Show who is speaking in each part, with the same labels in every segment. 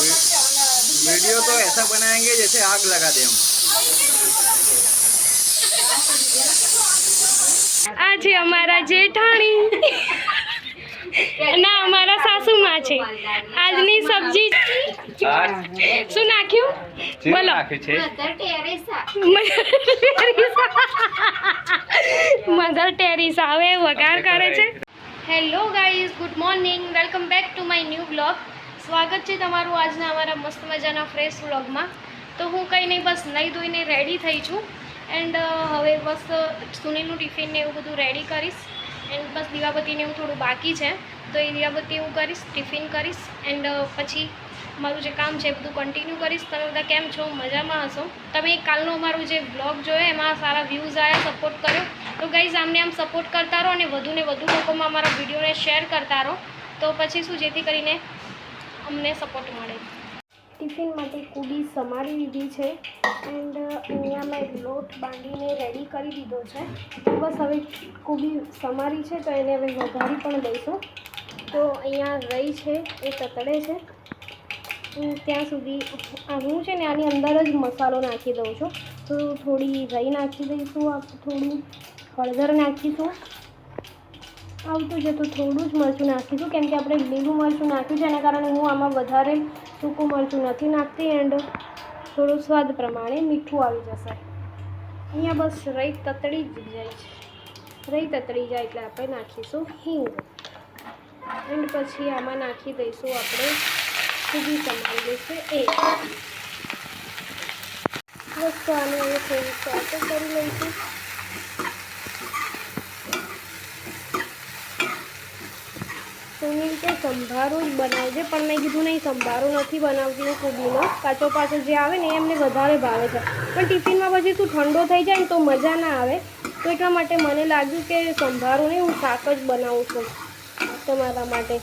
Speaker 1: Video तो ऐसा बनाएंगे जैसे आग लगा दे हम
Speaker 2: આ છે અમારા જેઠાણી ના અમારા સાસુમાં છે આજની સબ્જી શું નાખ્યું બોલો
Speaker 1: છે
Speaker 2: મધર ટેરિસા હવે વઘાર કરે છે hello guys good morning welcome back to my new blog સ્વાગત છે તમારું આજના અમારા મસ્ત મજાના ફ્રેશ વ્લોગમાં તો હું કંઈ નહીં, બસ નહીં ધોઈને રેડી થઈ છું. એન્ડ હવે બસ સુનિલનું ટિફિન ને એવું બધું રેડી કરીશ. એન્ડ બસ દીવાબત્તીને એવું થોડું બાકી છે. તો એ દીવાબત્તી હું કરીશ ટિફિન કરીશ. એન્ડ પછી મારું જે કામ છે એ બધું કન્ટિન્યુ કરીશ. તમે બધા કેમ છો? મજામાં હશો? તમે કાલનો અમારું જે બ્લોગ જોયો, એમાં સારા વ્યૂઝ આવ્યા સપોર્ટ કર્યો. તો ગાઈઝ આમને આમ સપોર્ટ કરતા રહો અને વધુ ને વધુ લોકોમાં અમારા વિડીયોને શેર કરતા રહો. તો પછી શું, જેથી કરીને અમને સપોર્ટ મળે. ટિફિન માટે કુબી સમારી લીધી છે એન્ડ અહીંયા મેં લોટ બાંધીને રેડી કરી દીધો છે. બસ હવે કુબી સમારી છે તો એને હવે વઘારી પણ દઈશું. તો અહીંયા રહી છે, એ તતડે છે. ત્યાં સુધી હું છે ને આની અંદર જ મસાલો નાખી દઉં છું. તો થોડી રહી નાખી દઈશું થોડું હળદર નાખીશું. આવતું છે તો થોડું જ મરચું નાખીશું કેમ કે આપણે લીલું મરચું નાખ્યું છે, એના કારણે હું આમાં વધારે સૂકું મરચું નથી નાખતી એન્ડ થોડું સ્વાદ પ્રમાણે મીઠું આવી જશે. અહીંયા બસ રહી તતડી જ જાય છે. રહી તતડી જાય એટલે આપણે નાખીશું હિંગ. એન્ડ પછી આમાં નાખી દઈશું આપણે સુધી સમારી દઈશું એ. બસ તો આને હવે થોડું સ્વાદ કરી લઈશું. સુનિલ કે સંભારું જ બનાવજે પણ મેં કીધું નહીં, સંભારું નથી બનાવતી હું કોબીનો. કાચો પાચો જે આવે ને એ એમને વધારે ભાવે છે. પણ ટિફિનમાં પછી શું ઠંડો થઈ જાય ને તો મજા ના આવે. તો એટલા માટે મને લાગ્યું કે સંભારું નહીં, હું શાક જ બનાવું છું તમારા માટે.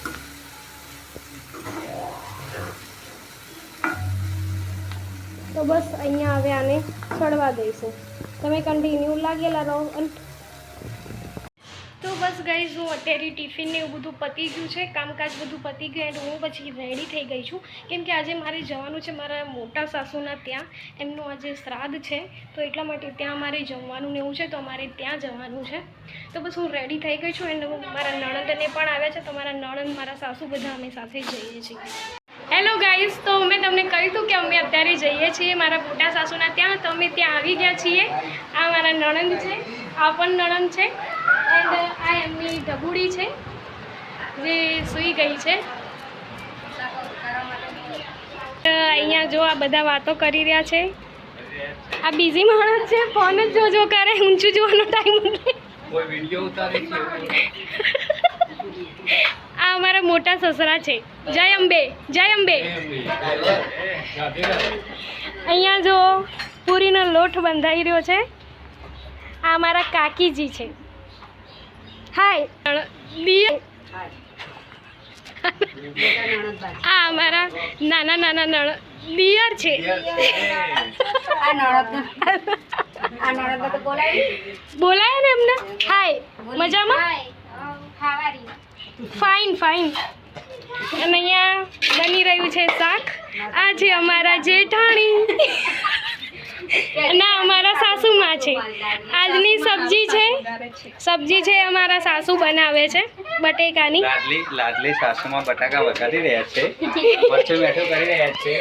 Speaker 2: તો બસ અહીંયા હવે આને ચડવા દઈશું. તમે કન્ટિન્યુ લાગેલા રહો. અને તો બસ ગઈ હું અત્યારે ટિફિન ને એવું બધું પતી ગયું છે, કામકાજ બધું પતી ગયું એન્ડ હું પછી રેડી થઈ ગઈ છું. કેમ કે આજે મારે જવાનું છે મારા મોટા સાસુના ત્યાં. એમનું આજે શ્રાદ્ધ છે, તો એટલા માટે ત્યાં મારે જમવાનું ને એવું છે, તો અમારે ત્યાં જવાનું છે. તો બસ હું રેડી થઈ ગઈ છું એન્ડ મારા નણંદને પણ આવ્યા છે, તો મારા નણંદ, મારા સાસુ બધા અમે સાથે જઈએ છીએ. હેલો ગાઈસ તો મેં તમને કહ્યું હતું કે અમે અત્યારે જઈએ છીએ મારા મોટા સાસુના ત્યાં. તો અમે ત્યાં આવી ગયા છીએ. આ મારા નણંદ છે, આ પણ નણંદ છે. એન્ડ આ એમની ઢબુડી છે જે સૂઈ ગઈ છે. અહીંયા જો આ બધા વાતો કરી રહ્યા છે. આ બીજી માણસ છે ફોન જ જોજો કરે ઊંચું જોવાનો ટાઈમ આ અમારા મોટા સસરા છે. જય અંબે. જય અંબે. અહીંયા જો પૂરીનો લોટ બંધાઈ રહ્યો છે. આ અમારા કાકીજી છે. હાય. દિય આ અમારા નાના નાના નળ દિયર છે. બોલાય ને. એમને. હાય. મજામાં? ફાઇન ફાઇન અને અહીંયા બની રહ્યું છે શાક. આ છે અમારા જેઠાણી. ના, અમારા સાસુમાં છે. આજની સબ્જી છે. સબ્જી છે, અમારા સાસુ બનાવે છે, બટેકાની.
Speaker 1: લાડલી લાડલી સાસુમાં બટાકા વઘારી રહ્યા છે. વચ્ચે બેઠો કરી રહ્યા છે.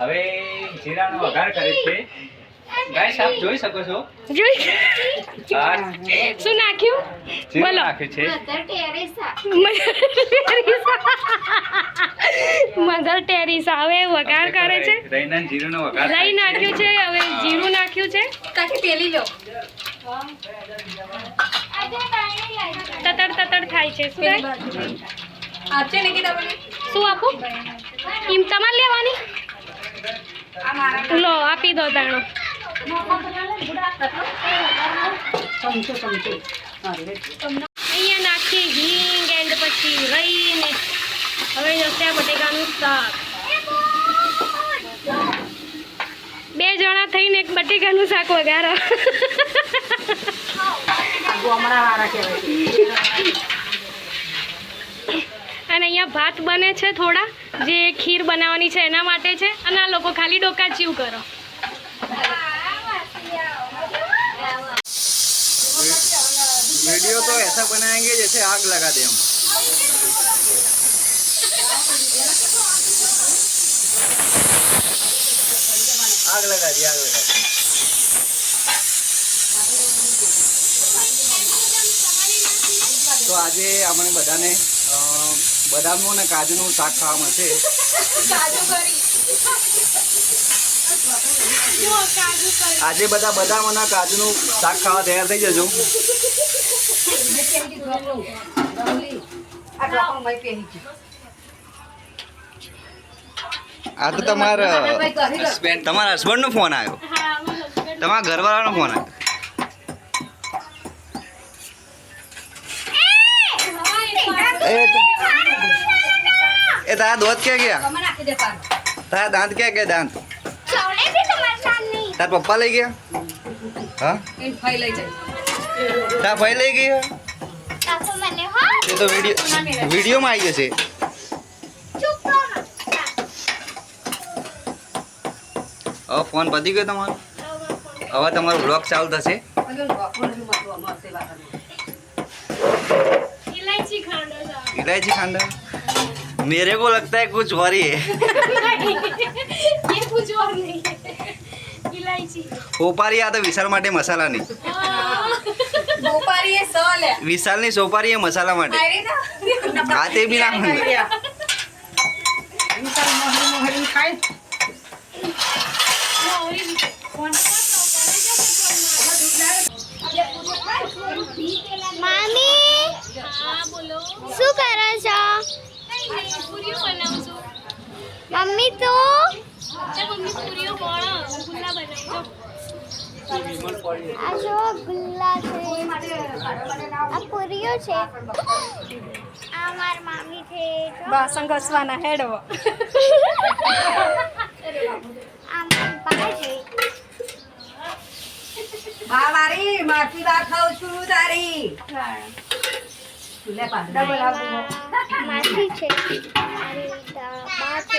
Speaker 1: હવે જીરાનો વઘાર કરે છે ગાઈસ આપ જોઈ શકો છો.
Speaker 2: જોઈ શું નાખ્યું? બોલો.
Speaker 1: નાખ્યું છે?
Speaker 2: મધર ટેરેસા હવે વઘાર કરે છે.
Speaker 1: રૈના જીરુનો વઘાર
Speaker 2: રાઈ નાખ્યું છે હવે જીરું નાખ્યું છે. તતડ તતડ થાય છે. શું થાય? શું આપું? તમારે લેવાની? લો આપી દો દાણો અહીંયા નાખી હિંગ એન્ડ પછી રહી ને હવે જશે બટેકાનું શાક. બે જણા થઈને એક બટેકાનું શાક વગાડો અને અહીંયા ભાત બને છે થોડા, જે ખીર બનાવવાની છે એના માટે છે, અને આ લોકો ખાલી ડોકા ચીવ કરો.
Speaker 1: वीडियो तो ऐसा बनाएंगे जैसे आग लगा दे हम आग लगा दी आग लगा दी તો આજે આપણે બધાને અ, બદામનું અને કાજુનું શાક ખાવા મળશે આજે બધા બદામ અને કાજુનું શાક ખાવા તૈયાર થઈ જજો આ તો તમારા તમારા હસબન્ડનો ફોન આવ્યો. તમારા ઘરવાળાનો ફોન આવ્યો. એ તારા દોત ક્યાં ગયા? તારા દાંત ક્યાં ગયા દાંત? તાર પપ્પા લઈ ગયા? હા? તારા ભાઈ લઈ ગયા એ તો વિડીયો વિડીયોમાં આવી જશે હવે ફોન પતી ગયો તમારો હવે તમારો બ્લોગ ચાલુ થશે
Speaker 2: ઇલાયચી ખાંડો છે
Speaker 1: इलायची खांडा मेरे को लगता है कुछ और ही है
Speaker 2: ये कुछ और नहीं है इलायची
Speaker 1: સોપારી આ તો વિશાલ માટે મસાલા વિશાલ વિશાલની સોપારી એ મસાલા માટે. હા તે બી
Speaker 2: મોહરી રીતે
Speaker 3: મામી શું કરો છો?
Speaker 2: બનાવું
Speaker 3: મમ્મી તો?
Speaker 2: મમ્મી પૂરીઓ બોળો. ગુલ્લા બનાવજો.
Speaker 3: આ જો ગુલ્લા છે. આ પૂરીઓ છે. આ માર મામી છે. બા
Speaker 2: બાસણ ઘસવાના હેડવો
Speaker 3: આ માર બા છે.
Speaker 4: બા મારી માટી બા ખાઉં છું તારી. લે ડબલ
Speaker 3: એમાં માટી છે. મારી બા છે.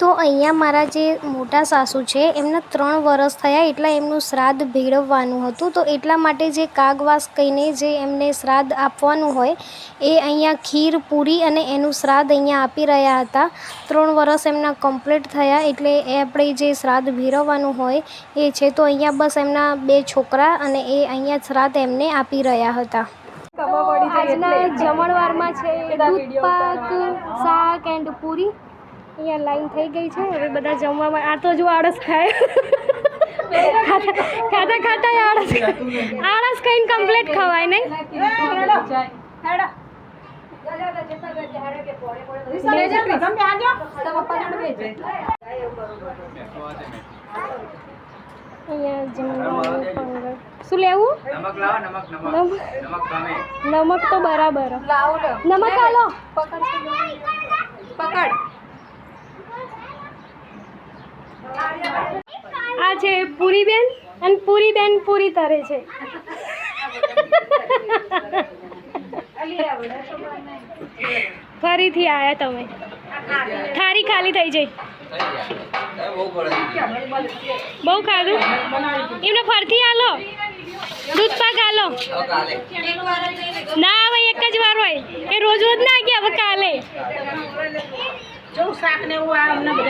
Speaker 3: તો અહીંયા મારા જે મોટા સાસુ છે એમના ત્રણ વરસ થયા એટલે એમનું શ્રાદ્ધ ભેળવવાનું હતું. તો એટલા માટે જે કાગવાસ કહીને જે એમને શ્રાદ્ધ આપવાનું હોય એ અહીંયા ખીર પૂરી અને એનું શ્રાદ્ધ અહીંયા આપી રહ્યા હતા. ત્રણ વરસ એમના કમ્પ્લીટ થયા એટલે એ આપણે જે શ્રાદ્ધ ભેળવવાનું હોય એ છે. તો અહીંયા બસ એમના બે છોકરા અને એ અહીંયા શ્રાદ્ધ એમને આપી રહ્યા હતા. આજના જમણવારમાં છે દૂધ પાક શાક એન્ડ પૂરી. અહીંયા લાઈન થઈ ગઈ છે. હવે બધા જમવામાં આ તો જો આળસ ખાય. ખાતા ખાતા ખાતા આળસ ખાય. આળસ કહીને કમ્પ્લીટ ખવાય નહીં. અહીંયા જમવાનું પંગળ. શું લેવું?
Speaker 1: નમક લાવો નમક નમક.
Speaker 3: નમક?
Speaker 1: નમક ગમે.
Speaker 3: નમક તો બરાબર.
Speaker 4: લાવો ને.
Speaker 3: નમક આલો.
Speaker 4: પકડ.
Speaker 2: આ છે પૂરી બેન અને પૂરી બેન પૂરી તરે છે. ફરીથી આયા તમે. થારી ખાલી થઈ જઈ.
Speaker 1: બહુ
Speaker 2: ખાધું? એમને ફરથી આલો? દૂધ પાક આલો? ના હવે એક જ વાર હોય. એ રોજ રોજ ના ગયા હવે કાલે.
Speaker 1: શાક ને એવું હશે